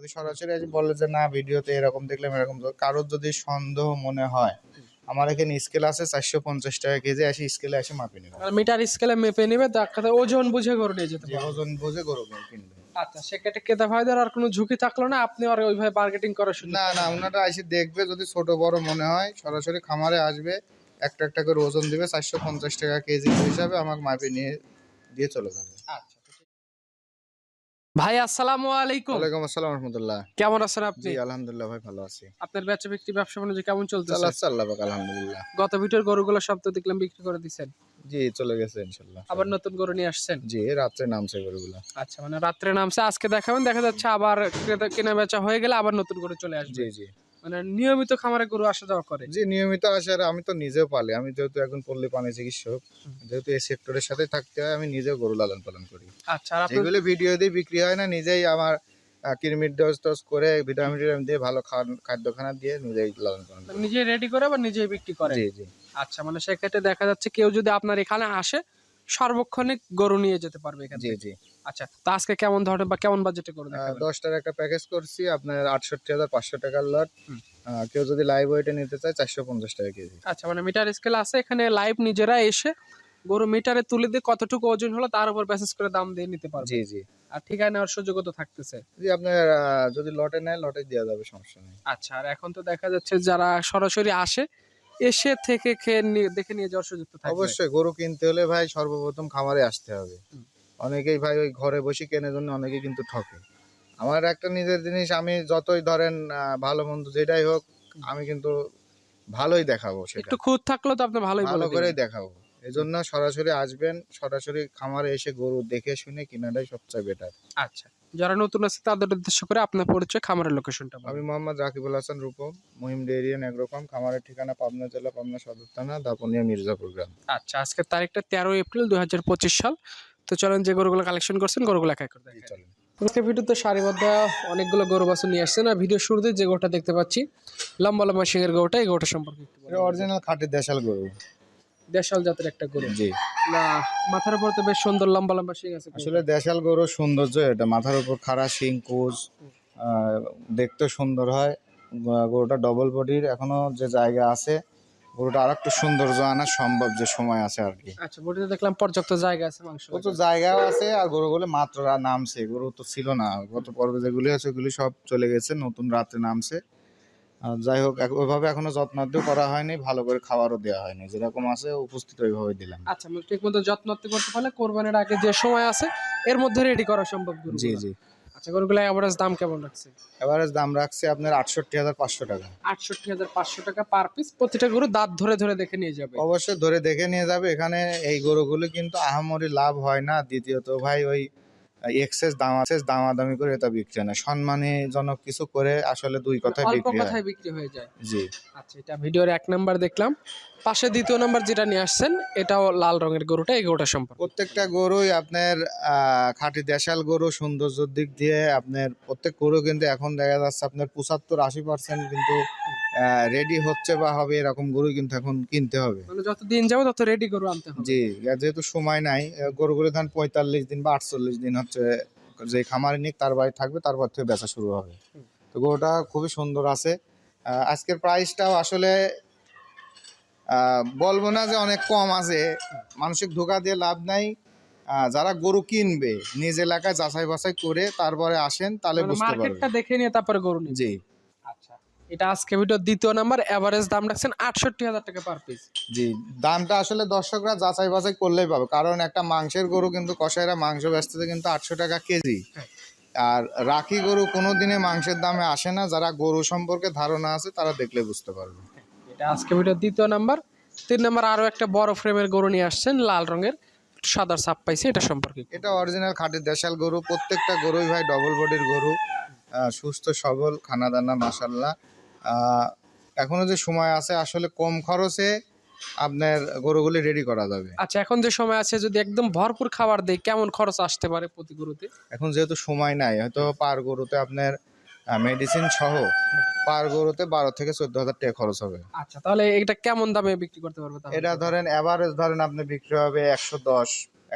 যদি সরাসরি এসে বলে যে না ভিডিওতে এরকম দেখলাম এরকম কারোর যদি সন্দেহ মনে হয় আমার এখানে স্কেল আছে চারশো পঞ্চাশ টাকা কেজি আসে স্কেলে এসে মাপে নেবে। মিটার স্কেলে মেপে নেবে ওজন বুঝে গরু নিয়ে যেতে ওজন বুঝে গরু কিনবে। আচ্ছা সেক্ষেত্রে ক্রেতা ভাইদের আর কোনো ঝুঁকি থাকল না? আপনি আর ওইভাবে মার্কেটিং করার সুযোগ না না ওনারা এসে দেখবে যদি ছোট বড় মনে হয় সরাসরি খামারে আসবে একটা একটা করে ওজন দিবে চারশো পঞ্চাশ টাকা কেজি হিসাবে আমাকে মাপে নিয়ে দিয়ে চলে যাবে। আচ্ছা। ভাই আসসালামু আলাইকুম। ওয়ালাইকুম আসসালাম রহমতুল্লাহ। কেমন আছেন আপনি? আলহামদুলিল্লাহ ভাই ভালো আছি। আপনার ব্যবসা বিক্রি ব্যবসা বাণিজ্য কেমন চলছে চালাচ্ছে আল্লাহ পাক আলহামদুলিল্লাহ। গত ভিডিওর গরুগুলো সব তো দেখলাম বিক্রি করে দিয়েছেন জি চলে গেছে ইনশাআল্লাহ। আবার নতুন গরু নিয়ে আসছেন? জি রাত্রে নামছে গরুগুলো। আচ্ছা মানে রাত্রে নামছে আজকে দেখাবেন দেখা যাচ্ছে আবার কেনা বেচা হয়ে গেলে আবার নতুন গরু চলে আসবে। জি জি। মানে নিয়মিত খামারে গরু আসা যাওয়া করে? জি নিয়মিত আসে আর আমি তো নিজেও পালি। আমি যেহেতু একজন পল্লী পানি চিকিৎসক যেহেতু এই সেক্টরের সাথে থাকতে হয় আমি নিজেও গরু লালন পালন করি। আচ্ছা যেগুলো ভিডিও দিয়ে বিক্রি হয় না নিজেই আমার আহ, কিরমির ডোজ টোজ করে ভিটামিন টিটামিন দিয়ে ভালো খাদ্যখানা দিয়ে নিজেই লালন পালন করি। নিজে রেডি করে আবার নিজেই বিক্রি করে? জি জি। আচ্ছা মানে সেক্ষেত্রে দেখা যাচ্ছে কেউ যদি আপনার এখানে আসে সার্বক্ষণিক গরু নিয়ে যেতে পারবে এখানে জি জি। আচ্ছা তো আজকে কেমন ধরনের বা কেমন বাজেটে করে দশটার একটা প্যাকেজ করছি আপনার আটষট্টি হাজার পাঁচশো টাকার লট কেউ যদি লাইভ ওয়েটে নিতে চায় চারশো পঞ্চাশ টাকা কেজি। আচ্ছা মানে মিটার স্কেল আছে এখানে লাইভ নিজেরা এসে গরু মিটারে তুলে দিয়ে কতটুকু ওজন হলো তার উপর মেসেজ করে দাম দিয়ে নিতে পারবে। জি জি। আর ঠিকানা নেওয়ার সুযোগও তো থাকতেছে। জি আপনার যদি লটে নেয় লটে দেওয়া যাবে সমস্যা নেই। আচ্ছা আর এখন তো দেখা যাচ্ছে যারা সরাসরি আসে এসে থেকে খেয়ে দেখে নিয়ে যাওয়ার সুযোগ তো থাকবে। অবশ্যই গরু কিনতে হলে ভাই সর্বপ্রথম খামারে আসতে হবে। অনেকেই ভাই ওই ঘরে বসে কেনার জন্য অনেকে কিন্তু ঠকে। আমার একটা নিজের জিনিস আমি যতই ধরেন ভালো মন্দ যেটাই হোক আমি কিন্তু ভালোই দেখাবো সেটা। একটু খুঁত থাকলেও তো আপনি ভালোই ভালো করেই দেখাবো। এই জন্য সরাসরি আসবেন সরাসরি খামারে এসে গরু দেখে শুনে কেনাটাই সবচেয়ে বেটার আচ্ছা যারা নতুন আছে তাদের উদ্দেশ্য করে আপনার পরিচয় খামারের লোকেশনটা আমি মোহাম্মদ রাকিবুল হাসান রূপম মহিম ডেরিয়ান একরকম খামারের ঠিকানা পাবনা জেলা পাবনা সদর থানা দাপনিয়া মির্জাপুর গ্রাম। আচ্ছা আজকের তারিখটা তেরো এপ্রিল দু হাজার পঁচিশ সাল। তো চলেন যে গরুগুলো কালেকশন করছেন গরুগুলো এক এক করে। চলেন। আজকে ভিডিওতে সারিবদ্ধ অনেকগুলো গরু বাছুর নিয়ে আসছেন। আর ভিডিও শুরুতে যে গরুটা দেখতে পাচ্ছি লম্বা লম্বা সিংহের গরুটা এই গরুটা সম্পর্কে। অরিজিনাল খাঁটি দেশাল গরু। দেশাল জাতের একটা গরু। জি। না মাথার উপর তো বেশ সুন্দর লম্বা লম্বা সিং আছে। আসলে দেশাল গরুর সৌন্দর্য এটা। মাথার উপর খাড়া শিং কোচ দেখতে সুন্দর হয়। গরুটা ডবল বডির এখনও যে জায়গা আছে গরুটা আর একটু সৌন্দর্য আনা সম্ভব যে সময় আছে আর কি। আচ্ছা দেখলাম পর্যাপ্ত জায়গা আছে মাংস জায়গাও আছে আর গরুগুলো মাত্র নামছে গরু তো ছিল না। গত পর্বে যেগুলি আছে ওগুলি সব চলে গেছে নতুন রাত্রে নামছে। আর যাই হোক ওইভাবে এখনও যত্নাদ্য করা হয়নি ভালো করে খাবারও দেওয়া হয়নি। যেরকম আছে উপস্থিত ওইভাবে দিলাম। আচ্ছা ঠিক মতো যত্ন করতে পারলে কোরবানির আগে যে সময় আছে এর মধ্যে রেডি করা সম্ভব জি জি। আচ্ছা গরুগুলো এভারেজ দাম কেমন রাখছে? এভারেজ দাম রাখছে আপনার আটষট্টি হাজার পাঁচশো টাকা। আটষট্টি হাজার পাঁচশো টাকা পার পিস প্রতিটা গরু দাঁত ধরে ধরে দেখে নিয়ে যাবে। অবশ্যই ধরে দেখে নিয়ে যাবে। এখানে এই গরুগুলো কিন্তু আহামরি লাভ হয় না। দ্বিতীয়ত ভাই ওই এক্সেস দাম আছে দামাদামি করে এটা বিক্রি হয় না। সম্মানীজনক কিছু করে আসলে দুই কথায় বিক্রি হয়। কথায় বিক্রি হয়ে যায়। জি। আচ্ছা এটা ভিডিওর এক নাম্বার দেখলাম। পাশে দ্বিতীয় নাম্বার যেটা নিয়ে আসছেন এটাও লাল রঙের গরুটা এই গরুটা সম্পর্কে। প্রত্যেকটা গরুই আপনার আহ, খাঁটি দেশাল গরু সৌন্দর্যের দিক দিয়ে আপনার প্রত্যেক গরু কিন্তু এখন দেখা যাচ্ছে আপনার পঁচাত্তর আশি পার্সেন্ট কিন্তু রেডি হচ্ছে বা হবে এরকম গরু কিন্তু এখন কিনতে হবে। মানে যত দিন যাবে তত রেডি গরু আনতে হবে। জি যেহেতু সময় নাই আহ, গরুগুলো ধান পঁয়তাল্লিশ দিন বা আটচল্লিশ দিন হচ্ছে যে খামারে নিক তার বাড়ি থাকবে তারপর থেকে বেচা শুরু হবে। তো গরুটা খুবই সুন্দর আছে। আজকের প্রাইসটাও আসলে বলব না যে অনেক কম আছে। মানসিক ধোকা দিয়ে লাভ নাই। আহ, যারা গরু কিনবে নিজ এলাকায় যাচাই বাছাই করে তারপরে আসেন তাহলে মানে বুঝতে মার্কেটটা দেখে নিয়ে তারপরে গরু জি। আচ্ছা। এটা আজকে ভিডিওর দ্বিতীয় নাম্বার এভারেজ দাম রাখছেন আটষট্টি হাজার টাকা পার পিস জি দামটা আসলে দর্শকরা যাচাই বাছাই করলেই পাবে কারণ একটা মাংসের গরু কিন্তু কষাইরা মাংস বেচতেছে কিন্তু আটশো টাকা কেজি। আর রাখি গরু কোনো দিনে মাংসের দামে আসে না যারা গরু সম্পর্কে ধারণা আছে তারা দেখলে বুঝতে পারবে। এটা আজকে ভিডিওর দ্বিতীয় নাম্বার। তিন নাম্বার আরও একটা বড় ফ্রেমের গরু নিয়ে আসছেন লাল রঙের সাদার ছাপ পাইছে এটা সম্পর্কে। এটা অরিজিনাল খাঁটি দেশাল গরু প্রত্যেকটা গরুই ভাই ডবল বডির গরু সুস্থ সবল খানা দানা মাসাল্লাহ এখনও যে সময় আছে আসলে কম খরচে আপনার গরুগুলি রেডি করা যাবে। আচ্ছা এখন যে সময় আছে যদি একদম ভরপুর খাবার দেয় কেমন খরচ আসতে পারে প্রতি গরুতে? এখন যেহেতু সময় নাই হয়তো পার গরুতে আপনার মেডিসিন সহ পার গরুতে বারো থেকে চোদ্দ হাজার টাকা খরচ হবে। আচ্ছা তাহলে এটা কেমন দামে বিক্রি করতে পারবে তাহলে? এটা ধরেন অ্যাভারেজ ধরেন আপনি বিক্রি হবে একশো দশ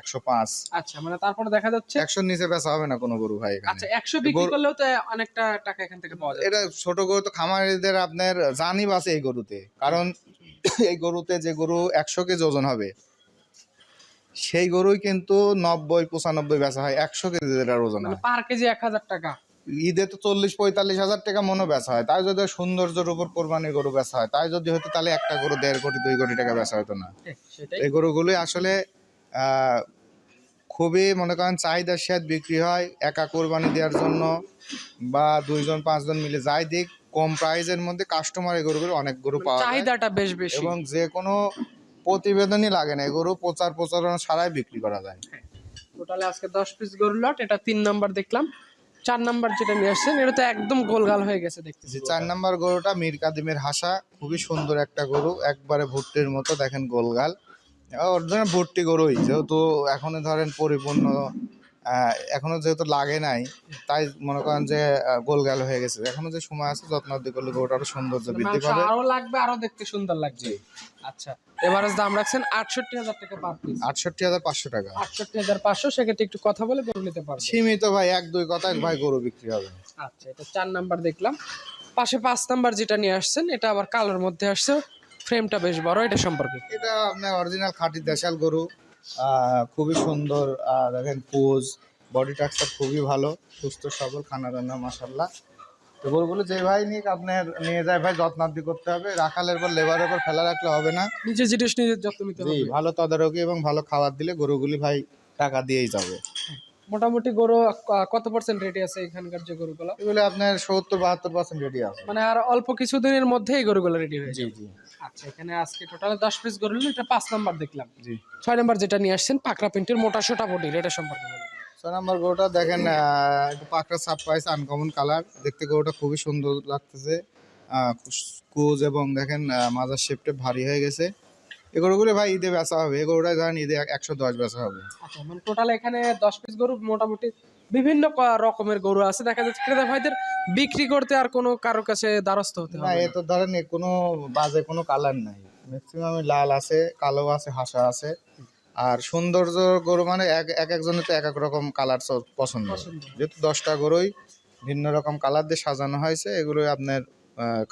একশো পাঁচ। আচ্ছা মানে তারপরে দেখা যাচ্ছে একশোর নিচে বেচা হবে না কোনো গরু ভাই এখানে। আচ্ছা একশো বিক্রি করলেও তো অনেকটা টাকা এখান থেকে পাওয়া যায় এটা ছোট গরু তো খামারিদের আপনার জানি আছে এই গরুতে। কারণ এই গরুতে যে গরু একশো কেজি ওজন হবে সেই গরুই কিন্তু নব্বই পঁচানব্বই বেচা হয় একশো কেজি যেটার ওজন মানে হয় পার কেজি এক হাজার টাকা। ঈদে তো চল্লিশ পঁয়তাল্লিশ হাজার টাকা মনে বেচা হয়। তাই যদি সৌন্দর্যের উপর কোরবানির গরু বেচা হয় তাই যদি হতো তাহলে একটা গরু দেড় কোটি দুই কোটি টাকা বেচা হতো না। এই গরুগুলি আসলে খুবই মনে করেন চাহিদার সাথ বিক্রি হয় একা কোরবানি দেওয়ার জন্য বা দুইজন পাঁচজন মিলে যাই দিক কম প্রাইজের মধ্যে কাস্টমার এই গরুগুলো অনেক গরু পাওয়া যায়। চাহিদাটা বেশ বেশি। এবং যে কোনো প্রতিবেদনই লাগে না এই গরু প্রচার প্রচারণা ছাড়াই বিক্রি করা যায়। টোটালে আজকে দশ পিস গরুর লট এটা তিন নাম্বার দেখলাম। চার নাম্বার যেটা নিয়ে আসছেন এটা তো একদম গোলগাল হয়ে গেছে দেখতেছি চার নাম্বার গরুটা মীর কাদিমের হাসা খুবই সুন্দর একটা গরু একবারে ভুট্টির মতো দেখেন গোলগাল। অরিজিনাল ভুট্টি গরুই যেহেতু এখনও ধরেন পরিপূর্ণ এখনও যেহেতু লাগে নাই তাই মনে করেন যে আহ, গোলগাল হয়ে গেছে। এখনও যে সময় আছে যত্ন দিয়ে করলে গরুটা আরও সৌন্দর্য বৃদ্ধি পাবে। আরও লাগবে আরও দেখতে সুন্দর লাগছে আচ্ছা এভারেজ দাম রাখছেন আটষট্টি হাজার টাকা পার পিস আটষট্টি হাজার পাঁচশো টাকা। আটষট্টি হাজার পাঁচশো সেক্ষেত্রে একটু কথা বলে গরু নিতে পারবে। সীমিত ভাই এক দুই কথায় ভাই গরু বিক্রি হবে। আচ্ছা এটা চার নাম্বার দেখলাম। পাশে পাঁচ নাম্বার যেটা নিয়ে আসছেন এটা আবার কালোর মধ্যে আসছে। ফ্রেমটা বেশ বড় এটা সম্পর্কে? এটা আপনার অরিজিনাল খাঁটি দেশাল গরু খুবই সুন্দর দেখেন পোজ বডি স্ট্রাকচার খুবই ভালো সুস্থ সবল খানা রান্না মাসাল্লাহ তো গরুগুলো যে ভাই নিক আপনার নিয়ে যায় ভাই যত্নার্দি করতে হবে রাখালের পর লেবারের উপর ফেলা রাখলে হবে না। নিজের জিনিস নিজের যত্ন নিতে হবে। ভালো তদারকি এবং ভালো খাবার দিলে গরুগুলি ভাই টাকা দিয়েই যাবে। মোটামুটি গরু কত পার্সেন্ট রেডি আছে এখানকার যে গরুগুলো? এগুলো আপনার সত্তর বাহাত্তর পার্সেন্ট রেডি আছে। মানে আর অল্প কিছুদিনের মধ্যেই গরুগুলো রেডি হয়ে জি জি। আচ্ছা এখানে আজকে টোটাল দশ পিস গরু এটা পাঁচ নাম্বার দেখলাম। জি। ছয় নাম্বার যেটা নিয়ে আসছেন পাকরা প্রিন্টের মোটা সোটা বডি এটা সম্পর্কে বলুন। ছয় নাম্বার গরুটা দেখেন একটু পাকরা সাপ পাইছে আনকমন কালার দেখতে গরুটা খুবই সুন্দর লাগতেছে। কোজ এবং দেখেন মাজার শেপটা ভারী হয়ে গেছে। এই গরুগুলো ভাই ঈদে বেচা হবে। এই গরুটা ধরেন ঈদে একশো দশ বেচা হবে। আচ্ছা মানে টোটাল এখানে দশ পিস গরু মোটামুটি বিভিন্ন রকমের গরু আছে। দেখা যাচ্ছে ক্রেতা ভাইদের বিক্রি করতে আর কোনো কারোর কাছে দ্বারস্থ হতে না হবে এ না। তো ধরেন কোনো বাজে কোনো কালার নাই। ম্যাক্সিমাম লাল আছে কালো আছে হাসা আছে। আর সৌন্দর্য গরু মানে এক এক একজনের তো এক এক রকম কালার পছন্দ। পছন্দ। যেহেতু দশটা গরুই ভিন্ন রকম কালার দিয়ে সাজানো হয়েছে এগুলোই আপনার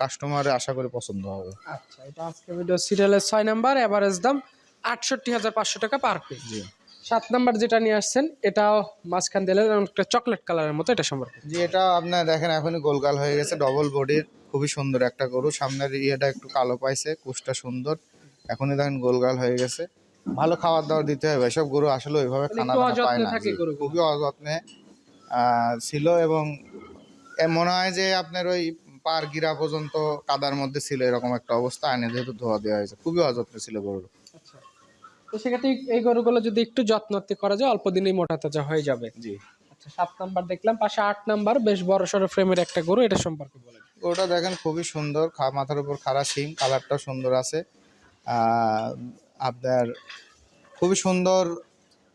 কাস্টমারে আশা করি পছন্দ হবে। আচ্ছা এটা আজকে ভিডিও সিরিয়ালের ছয় নাম্বার এভারেজ দাম আটষট্টি হাজার পাঁচশো টাকা পার পিস জি। সাত নাম্বার যেটা নিয়ে আসছেন এটাও মাঝখান দিলে একটা চকলেট কালারের মতো এটা সম্পর্কে। জি এটা আপনার দেখেন এখনই গোলগাল হয়ে গেছে ডবল বডির খুবই সুন্দর একটা গরু। সামনের ইয়েটা একটু কালো পাইছে কুচটা সুন্দর। এখনই দেখেন গোলগাল হয়ে গেছে। ভালো খাবার দাবার দিতে হবে এসব গরু আসলে ওইভাবে মানে খানা পায় না। খুবই অযত্নে ছিল এবং মনে হয় যে আপনার ওই পার গিরা পর্যন্ত কাদার মধ্যে ছিল এরকম একটা অবস্থা আইনে যেহেতু ধোয়া দেওয়া হয়েছে খুবই অযত্নে ছিল গরু আচ্ছা। তো সেক্ষেত্রে এই গরুগুলো যদি একটু যত্নতে করা যায় অল্প দিনেই মোটা তাজা হয়ে যাবে। জি। আচ্ছা সাত নাম্বার দেখলাম পাশে আট নাম্বার বেশ বড় সড়ো ফ্রেমের একটা গরু এটা সম্পর্কে বলেন। গরুটা দেখেন খুবই সুন্দর মাথার উপর খাড়া সিম কালারটাও সুন্দর আছে। আপনার খুবই সুন্দর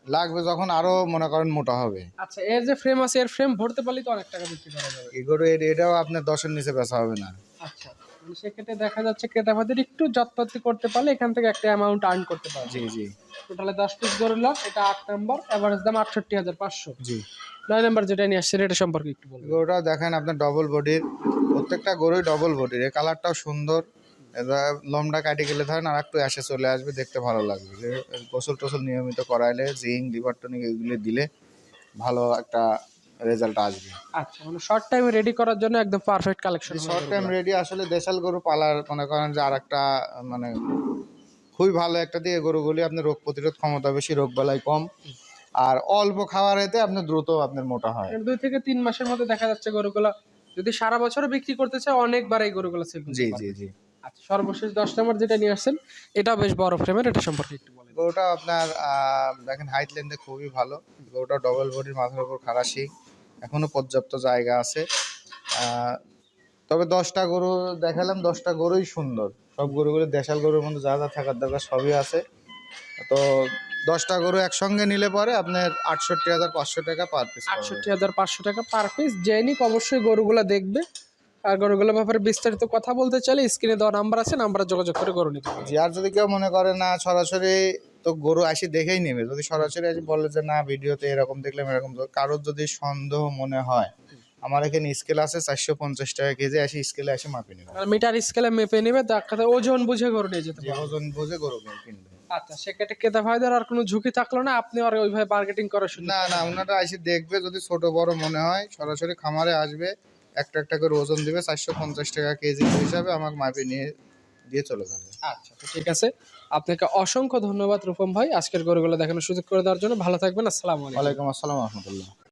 লাগবে যখন আরও মনে করেন মোটা হবে। আচ্ছা এর যে ফ্রেম আছে এর ফ্রেম ভরতে পারলে তো অনেক টাকা বিক্রি করা যাবে। এর- এটাও আপনার দশের নিচে বেচা হবে না। আচ্ছা সেক্ষেত্রে দেখা যাচ্ছে ক্রেতাভাদের একটু যত্নতি করতে পারলে এখান থেকে একটা অ্যামাউন্ট আর্ন করতে পারবে। জি জি। টোটালে দশ পিস গরু লট এটা আট নাম্বার এভারেজ দাম আটষট্টি হাজার পাঁচশো। জি। নয় নাম্বার যেটা নিয়ে আসছে এটা সম্পর্কে একটু বলুন। গরুটা দেখেন আপনার ডবল বডির প্রত্যেকটা গরুই ডবল বডির এই কালারটাও সুন্দর। লমটা কাটে গেলে ধরেন আর একটু এসে চলে আসবে দেখতে ভালো লাগবে। যে গোসল টোসল নিয়মিত করাইলে জিঙ্ক লিভার টনিক এগুলি দিলে ভালো একটা রেজাল্ট আসবে। আচ্ছা মানে শর্ট টাইমে রেডি করার জন্য একদম perfect collection short time ready আসলে দেশাল গরু পালার মনে করেন যে আর একটা মানে খুবই ভালো একটা দিয়ে গরুগুলি আপনার রোগ প্রতিরোধ ক্ষমতা বেশি রোগ বালাই কম। আর অল্প খাওয়ার এতে আপনার দ্রুত আপনার মোটা হয়। দুই থেকে তিন মাসের মধ্যে দেখা যাচ্ছে গরুগুলা যদি সারা বছরও বিক্রি করতে চায় অনেকবার এই গরুগুলো সেল জি জি জি। আচ্ছা সর্বশেষ দশ নম্বর যেটা নিয়ে আসছেন এটা বেশ বড় ফ্রেমের এটা সম্পর্কে একটু বলেন। গরুটা আপনার দেখেন হাইট লেন্থে খুবই ভালো। গরুটা ডবল বডির মাথার উপর শিং। এখনও পর্যাপ্ত জায়গা আছে। তবে দশটা গরু দেখালাম দশটা গরুই সুন্দর। সব গরুগুলো দেশাল গরুর মধ্যে যা যা থাকার দরকার সবই আছে। তো দশটা গরু একসঙ্গে নিলে পরে আপনার আটষট্টি হাজার পাঁচশো টাকা পার পিস আটষট্টি হাজার পাঁচশো টাকা পার পিস জেনিক অবশ্যই গরুগুলা দেখবে। আর গরুগুলোর ব্যাপারে বিস্তারিত কথা বলতে চাইলে স্ক্রিনে দেওয়া নাম্বার আছে নাম্বারে যোগাযোগ করে গরু নিতে জি আর যদি কেউ মনে করে না সরাসরি তো গরু আসি দেখেই নেবে। যদি সরাসরি আসি বলে যে না ভিডিওতে এরকম দেখলাম এরকম কারোর যদি সন্দেহ মনে হয় আমার এখানে স্কেল আছে চারশো পঞ্চাশ টাকা কেজি আসি স্কেলে আসি মাপে নেবে। মিটার স্কেলে মেপে নেবে দেখাতে ওজন বুঝে গরু নিয়ে যেতে ওজন বুঝে গরু কিনবে। আচ্ছা সেক্ষেত্রে ক্রেতা ভাইদের আর কোনো ঝুঁকি থাকল না? আপনি আর ওইভাবে মার্কেটিং করার সুযোগ না না ওনারা এসে দেখবে যদি ছোট বড় মনে হয় সরাসরি খামারে আসবে একটা একটা করে ওজন দিবে চারশো পঞ্চাশ টাকা কেজি হিসাবে আমাকে মাপে নিয়ে দিয়ে চলে যাবে। আচ্ছা তো ঠিক আছে। আপনাকে অসংখ্য ধন্যবাদ রূপম ভাই। আজকের গরুগুলো দেখানোর সুযোগ করে দেওয়ার জন্য। ভালো থাকবেন। আসসালামু আলাইকুম। আসসালাম রহমতুল্লাহ।